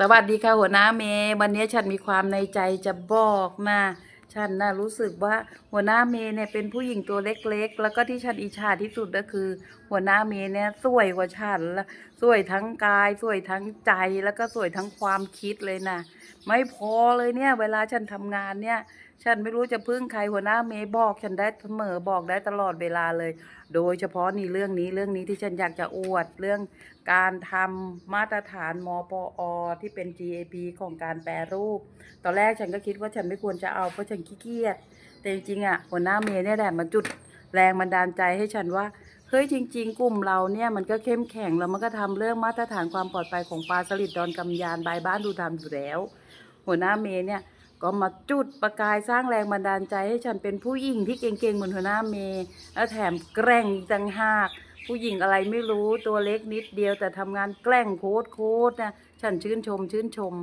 สวัสดีค่ะหัวหน้าเมย์วันนี้ฉันมีความในใจจะบอกนะ ฉันน่ะรู้สึกว่าหัวหน้าเมย์เนี่ยเป็นผู้หญิงตัวเล็กๆ แล้วก็ที่ฉันอิจฉาที่สุดก็คือ หัวหน้าเมย์เนี่ยสวยกว่าฉันละสวยทั้งกาย สวยทั้งใจแล้วก็สวยทั้งความคิดเลยนะไม่พอเลยเนี่ย เวลาฉันทำงานเนี่ย ฉันไม่รู้จะพึ่งใครหัวหน้าเมย์บอก ฉันได้เสมอบอกได้ตลอดเวลาเลย โดยเฉพาะนี่เรื่องนี้เรื่องนี้ที่ฉันอยากจะอวดเรื่องการทำมาตรฐานมปอที่เป็น GAP ของการแปรรูป ตอนแรกฉันก็คิดว่าฉันไม่ควรจะเอาเพราะฉันขี้เกียจแต่จริงๆอะหัวหน้าเมย์เนี่ยแหละมันจุดแรงบันดาลใจให้ฉันว่าเฮ้ยจริง ๆ กลุ่มเราเนี่ยมันก็เข้มแข็งแล้วมันก็ทำเรื่องมาตรฐานความปลอดภัยของปลาสลิดดอนกำยานใบบ้านดูดำอยู่แล้ว หัวหน้าเมย์เนี่ยก็มาจุดประกายสร้างแรงบันดาลใจให้ฉันเป็นผู้หญิงที่เก่งๆเหมือนหัวหน้าเมย์แล้วแถมแกร่งอีกต่างหาก ผู้หญิงอะไรไม่รู้ตัวเล็กนิดเดียวแต่ทำงานแกล้งโคตรโคตรนะฉันชื่นชมชื่นชม